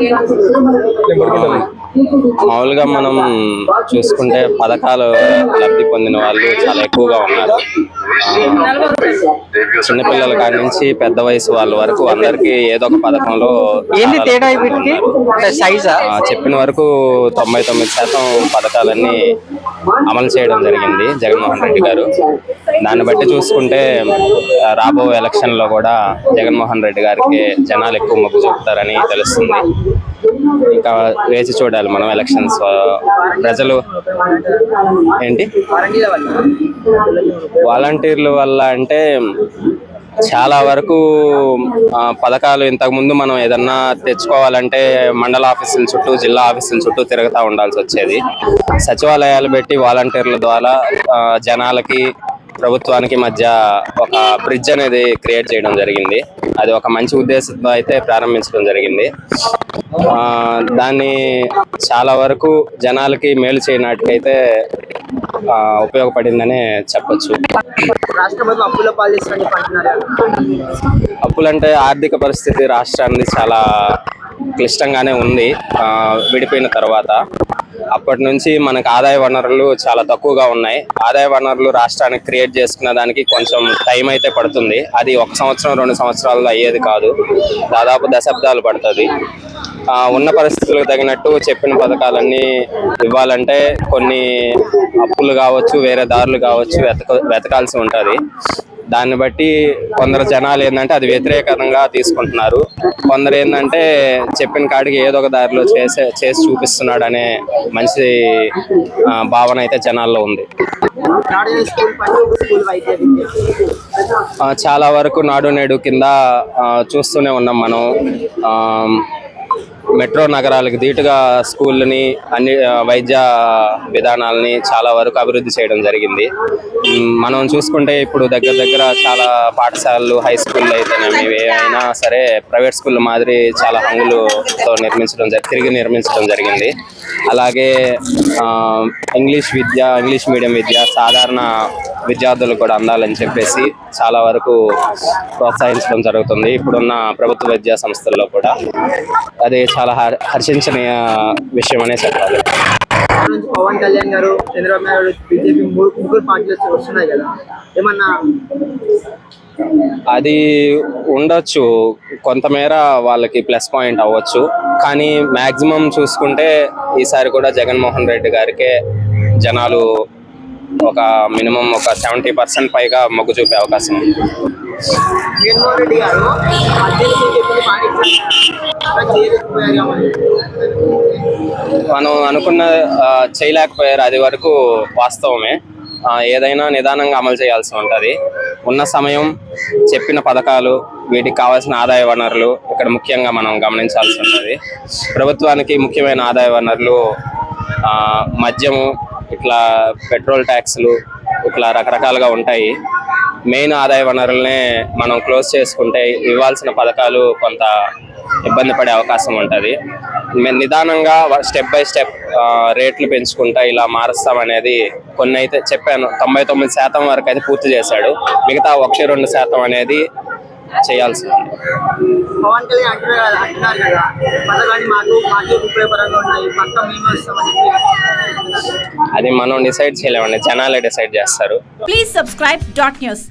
对吧？మామూలుగా మనం చూసుకుంటే పథకాలు లబ్ధి పొందిన వాళ్ళు చాలా ఎక్కువగా ఉన్నారు. చిన్నపిల్లల కాడి నుంచి పెద్ద వయసు వాళ్ళ వరకు అందరికీ ఏదో ఒక పథకంలో చెప్పిన వరకు తొంభై తొమ్మిది శాతం పథకాలన్నీ అమలు చేయడం జరిగింది జగన్మోహన్ రెడ్డి గారు. దాన్ని బట్టి చూసుకుంటే ఆ, రాబో ఎలక్షన్లో కూడా జగన్మోహన్ రెడ్డి గారికి జనాలు ఎక్కువ మొగ్గు చూపుతారని తెలుస్తుంది. ఇంకా వేచి చూడాలి మనం ఎలక్షన్స్ ప్రజలు ఏంటి? వాలంటీర్ల వల్ల అంటే చాలా వరకు పథకాలు ఇంతకుముందు మనం ఏదన్నా తెచ్చుకోవాలంటే మండల ఆఫీసుల చుట్టూ జిల్లా ఆఫీసుల చుట్టూ తిరుగుతూ ఉండాల్సి వచ్చేది. సచివాలయాలు పెట్టి వాలంటీర్ల ద్వారా జనాలకి ప్రభుత్వానికి మధ్య ఒక బ్రిడ్జ్ అనేది క్రియేట్ చేయడం జరిగింది. అది ఒక మంచి ఉద్దేశంతో అయితే ప్రారంభించడం జరిగింది. దాన్ని చాలా వరకు జనాలకి మేలు చేయనట్టుకైతే ఉపయోగపడిందనే చెప్పొచ్చు. అప్పులంటే ఆర్థిక పరిస్థితి రాష్ట్రానికి చాలా క్లిష్టంగానే ఉంది. విడిపోయిన తర్వాత అప్పటి నుంచి మనకు ఆదాయ వనరులు చాలా తక్కువగా ఉన్నాయి. ఆదాయ వనరులు రాష్ట్రానికి క్రియేట్ చేసుకున్న దానికి కొంచెం టైం అయితే పడుతుంది. అది ఒక సంవత్సరం రెండు సంవత్సరాల్లో అయ్యేది కాదు. దాదాపు దశాబ్దాలు పడుతుంది. ఉన్న పరిస్థితులకు తగినట్టు చెప్పిన పథకాలన్నీ ఇవ్వాలంటే కొన్ని అప్పులు కావచ్చు వేరే దారులు కావచ్చు వెతక వెతకాల్సి ఉంటుంది. దాన్ని బట్టి కొందరు జనాలు ఏంటంటే అది వ్యతిరేకంగా తీసుకుంటున్నారు. కొందరు ఏంటంటే చెప్పిన కాడికి ఏదో ఒక దారిలో చేసే చేసి చూపిస్తున్నాడు అనే మంచి భావన అయితే జనాల్లో ఉంది. చాలా వరకు నాడు నేడు కింద చూస్తూనే ఉన్నాం మనం. ఆ, మెట్రో నగరాలకు ధీటుగా స్కూళ్ళని అన్ని వైద్య విధానాలని చాలా వరకు అభివృద్ధి చేయడం జరిగింది. మనం చూసుకుంటే ఇప్పుడు దగ్గర దగ్గర చాలా పాఠశాలలు హై స్కూళ్ళు అయితేనేమి ఏమైనా సరే ప్రైవేట్ స్కూల్ మాదిరి చాలా హంగులతో నిర్మించడం తిరిగి నిర్మించడం జరిగింది. అలాగే ఇంగ్లీష్ విద్య ఇంగ్లీష్ మీడియం విద్య సాధారణ విద్యార్థులకు కూడా అందాలని చెప్పేసి చాలా వరకు ప్రోత్సహించడం జరుగుతుంది. ఇప్పుడున్న ప్రభుత్వ విద్యా సంస్థల్లో కూడా. అదే చాలా హర్ హర్షించనీయ విషయం అనే చెప్పాలి. పవన్ కళ్యాణ్ గారు చంద్రబాబు నాయుడు బీజేపీ ముగ్గురు పార్టీలు వస్తున్నాయి కదా. ఏమన్నా అది ఉండొచ్చు. కొంతమేర వాళ్ళకి ప్లస్ పాయింట్ అవ్వచ్చు. కానీ మాక్సిమం చూసుకుంటే ఈసారి కూడా జగన్మోహన్ రెడ్డి గారికే జనాలు ఒక మినిమం ఒక సెవెంటీ పర్సెంట్ పైగా మొగ్గు చూపే అవకాశం ఉంది. జగన్మోహన్ రెడ్డి గారు మనం అనుకున్న చేయలేకపోయారు. అది వరకు వాస్తవమే. ఏదైనా నిదానంగా అమలు చేయాల్సి ఉంటుంది. ఉన్న సమయం చెప్పిన పథకాలు వీటికి కావాల్సిన ఆదాయ వనరులు ఇక్కడ ముఖ్యంగా మనం గమనించాల్సి ఉంటుంది. ప్రభుత్వానికి ముఖ్యమైన ఆదాయ వనరులు మద్యము ఇట్లా పెట్రోల్ ట్యాక్స్లు ఇట్లా రకరకాలుగా ఉంటాయి. మెయిన్ ఆదాయ వనరులనే మనం క్లోజ్ చేసుకుంటే ఇవ్వాల్సిన పథకాలు కొంత ఇబ్బంది పడే అవకాశం ఉంటుంది. మేము నిదానంగా స్టెప్ బై స్టెప్ రేట్లు పెంచుకుంటా ఇలా మారుస్తాం అనేది కొన్ని అయితే చెప్పాను. తొంభై తొమ్మిది శాతం వరకు అయితే పూర్తి చేశాడు. మిగతా ఒకటి రెండు శాతం అనేది చేయాల్సి అది మనం డిసైడ్ చేయలేమండి జనాలే డిసైడ్ చేస్తారు. Please subscribe dot news.